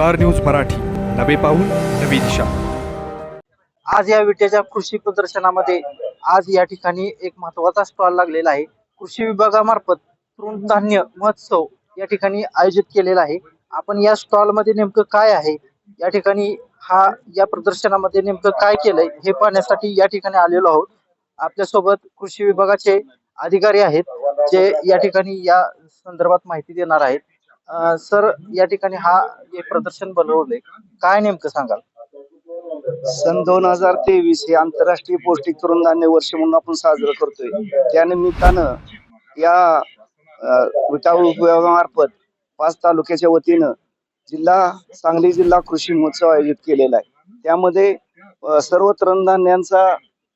Star news Marathi. नवे पाऊल नवी दिशा. आज या विट्याच्या कृषी प्रदर्शनामध्ये आज या ठिकाणी एक महत्त्वाचा स्टॉल लागलेला आहे. कृषी विभागामार्फत तृणधान्य महोत्सव या ठिकाणी आयोजित केलेला आहे. आपण या स्टॉलमध्ये नेमकं काय आहे? या ठिकाणी हा या प्रदर्शनामध्ये नेमकं काय केलंय? हे पाहण्यासाठी या ठिकाणी आलेलो आहोत. आपल्यासोबत कृषी विभागाचे अधिकारी आहेत जे या ठिकाणी या संदर्भात माहिती देणार आहेत. सर या ठिकाणी हा हे प्रदर्शन बनवलंय. काय नेमकं सांगाल? सन दोन हजार तेवीस हे आंतरराष्ट्रीय पौष्टिक तृणधान्य वर्ष म्हणून आपण साजरं करतोय. त्यानिमित्तानं या अ, विटाऊ पाच तालुक्याच्या वतीनं जिल्हा सांगली जिल्हा कृषी महोत्सव आयोजित केलेला आहे. त्यामध्ये सर्व तृणधान्यांचा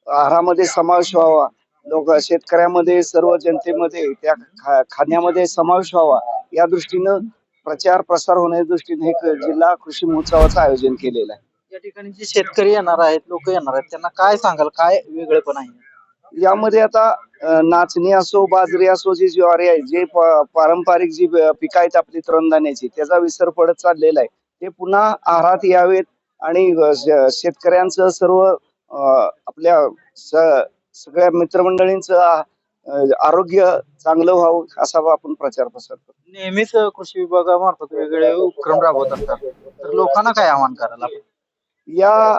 आहारामध्ये समावेश व्हावा. लोक शेतकऱ्यामध्ये सर्व जनतेमध्ये त्या खा- खाण्यामध्ये समावेश व्हावा. या दृष्टीनं प्रचार प्रसार होण्याच्या दृष्टीने एक जिल्हा कृषी महोत्सवाचं आयोजन केलेलं आहे. या ठिकाणी जे शेतकरी येणार आहेत लोक येणार आहेत त्यांना काय सांगाल? काय वेगळेपण आहे? यामध्ये आता नाचणी असो बाजरी असो जी ज्वारी आहे जे पारंपरिक जी पिकं आहेत आपली तृणधान्याची त्याचा विसर पडत चाललेला आहे. ते पुन्हा आहारात यावेत आणि शेतकऱ्यांचं सर्व आपल्या सगळ्या मित्रमंडळींचं आरोग्य चांगलं व्हावं असा आपण प्रचार प्रसार करतो. नेहमीच कृषी विभागामार्फत वेगवेगळे उपक्रम राबवत असतात. तर लोकांना काय आवाहन आपण? या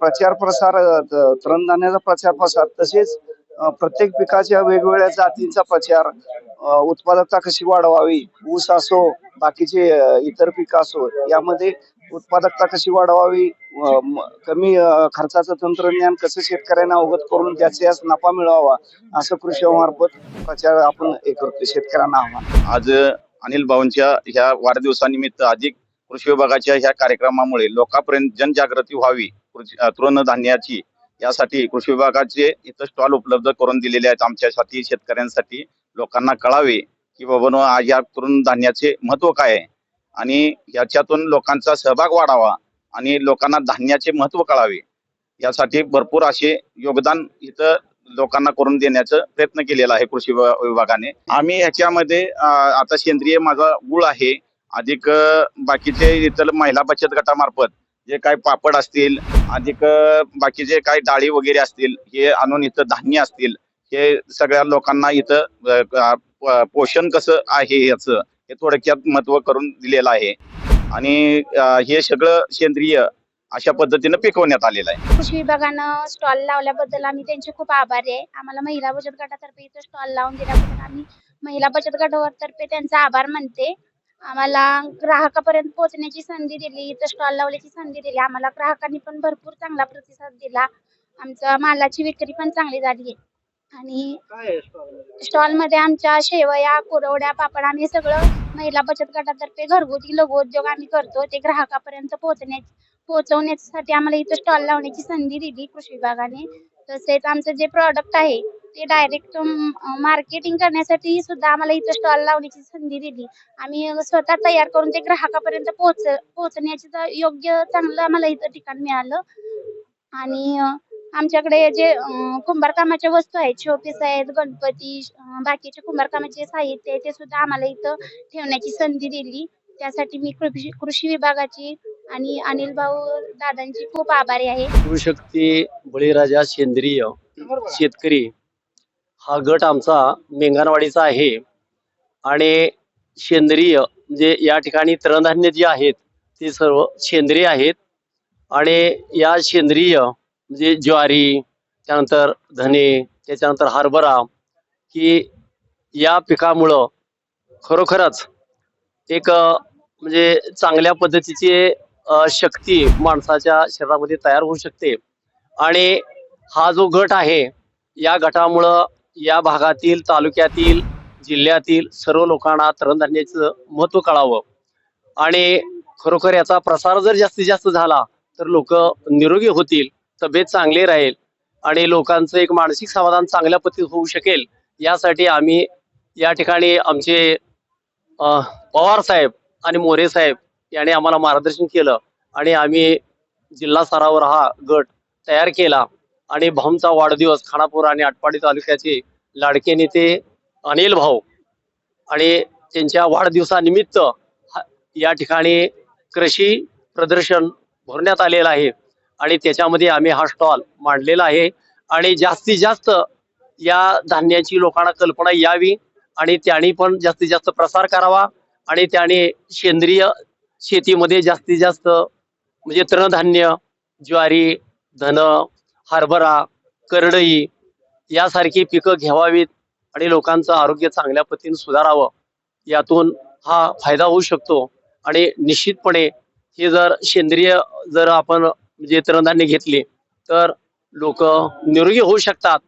प्रचार प्रसार अ, त- तृणधान्याचा प्रचार प्रसार तसेच अ, प्रत्येक पिकाच्या वेगवेगळ्या जातींचा प्रचार अ, उत्पादकता कशी वाढवावी ऊस असो बाकीचे अ, इतर पिकं असो यामध्ये उत्पादकता कशी वाढवावी कमी खर्चाचं तंत्रज्ञान कसं शेतकऱ्यांना अवगत करून त्याचा नफा मिळवावा असं कृषी मार्फत प्रचार आपण हे करतो शेतकऱ्यांना आव्हान. आज अनिल भाऊंच्या ह्या वाढदिवसानिमित्त अधिक कृषी विभागाच्या ह्या कार्यक्रमामुळे लोकांपर्यंत जनजागृती व्हावी कृषी- तृणधान्याची यासाठी कृषी विभागाचे इथं स्टॉल उपलब्ध करून दिलेले आहेत आमच्यासाठी शेतकऱ्यांसाठी. लोकांना कळावे की बाबा आज या तृणधान्याचे महत्त्व काय आहे? आणि याच्यातून लोकांचा सहभाग वाढावा आणि लोकांना धान्याचे महत्त्व कळावे. यासाठी भरपूर असे योगदान इथं लोकांना करून देण्याचा प्रयत्न केलेला आहे कृषी विभागाने. आम्ही ह्याच्यामध्ये आता सेंद्रिय माझा गुळ आहे. अधिक बाकीचे इतर महिला बचत गटामार्फत जे काय पापड असतील अधिक बाकीचे काय डाळी वगैरे असतील हे आणून इथं धान्य असतील हे सगळ्या लोकांना इथं पोषण कसं आहे याचं हे थोडक्यात महत्त्व करून दिलेलं आहे. आणि हे सगळं सेंद्रिय अशा पद्धतीनं पिकवण्यात आलेलं आहे. कृषी विभागानं स्टॉल लावल्याबद्दल आम्ही त्यांचे खूप आभारी आहे. आम्हाला महिला बचत गटातर्फे इथं स्टॉल लावून दिल्याबद्दल आम्ही महिला बचत गटातर्फे त्यांचा आभार मानते. आम्हाला ग्राहकापर्यंत पोहोचण्याची संधी दिली इथं स्टॉल लावल्याची संधी दिली. आम्हाला ग्राहकांनी पण भरपूर चांगला प्रतिसाद दिला. आमचा मालाची विक्री पण चांगली झाली आहे. आणि काय स्टॉलमध्ये आमच्या शेवया कुरवड्या पापड आम्ही सगळं महिला बचत गटातर्फे घरगुती लघु उद्योग आम्ही करतो. ते ग्राहकापर्यंत पोहोचण्या पोहोचवण्यासाठी आम्हाला इथं स्टॉल लावण्याची संधी दिली कृषी विभागाने. तसेच आमचं जे प्रॉडक्ट आहे ते डायरेक्ट मार्केटिंग करण्यासाठी सुद्धा आम्हाला इथं स्टॉल लावण्याची संधी दिली. आम्ही स्वतः तयार करून ते ग्राहकापर्यंत पोहोच पोहोचण्याची योग्य चांगलं आम्हाला इथं ठिकाण मिळालं. आणि आमच्याकडे जे कुंभारकामाच्या वस्तू आहेत शोपीस आहेत गणपती बाकीचे कुंभारकामाचे साहित्य आहे ते सुद्धा आम्हाला इथं ठेवण्याची संधी दिली. त्यासाठी मी कृषी कृषी विभागाची आणि अनिल भाऊ दादांची खूप आभारी आहे. शिवशक्ती बळीराजा सेंद्रिय शेतकरी हा गट आमचा मेंगणवाडीचा आहे. आणि सेंद्रिय म्हणजे या ठिकाणी तृणधान्य जे आहेत ते सर्व सेंद्रिय आहेत. आणि या सेंद्रिय म्हणजे ज्वारी त्यानंतर धने त्याच्यानंतर हरभरा ही या पिकामुळं खरोखरच एक म्हणजे चांगल्या पद्धतीची शक्ती माणसाच्या शरीरामध्ये तयार होऊ शकते. आणि हा जो गट आहे या गटामुळं या भागातील तालुक्यातील जिल्ह्यातील सर्व लोकांना तृणधान्याचं महत्त्व कळावं. आणि खरोखर याचा प्रसार जर जास्तीत जास्त झाला तर लोक निरोगी होतील. तब्येत चांगली राहील आणि लोकांचं एक मानसिक समाधान चांगल्या पद्धतीत होऊ शकेल यासाठी आम्ही या ठिकाणी आमचे पवार साहेब आणि मोरे साहेब याने आम्हाला मार्गदर्शन केलं आणि आम्ही जिल्हा स्तरावर हा गट तयार केला आणि भाऊंचा वाढदिवस खानापूर आणि आटपाडी तालुक्याचे लाडके नेते अनिल भाऊ आणि त्यांच्या वाढदिवसानिमित्त हा- या ठिकाणी कृषी प्रदर्शन भरण्यात आलेलं आहे. आणि त्याच्यामध्ये आम्ही हा स्टॉल मांडलेला आहे. आणि जास्तीत जास्त या धान्याची लोकांना कल्पना यावी आणि त्यांनी पण जास्तीत जास्त प्रसार करावा आणि त्याने सेंद्रिय शेतीमध्ये जास्तीत जास्त म्हणजे तृणधान्य ज्वारी धन हरभरा करडई यासारखी पिकं घ्यावावीत आणि लोकांचं आरोग्य चांगल्या पद्धतीने सुधारावं. यातून हा फायदा होऊ शकतो. आणि निश्चितपणे हे जर सेंद्रिय जर आपण म्हणजे तृणधान्य घेतले तर लोक निरोगी होऊ शकतात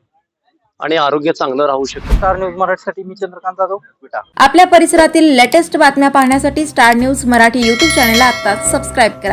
आणि आरोग्य चांगलं राहू शकतं. स्टार न्यूज मराठीसाठी मी चंद्रकांत जाधव. विटा आपल्या परिसरातील लेटेस्ट बातम्या पाहण्यासाठी स्टार न्यूज मराठी यूट्यूब चॅनलला आत्ताच सबस्क्राईब करा.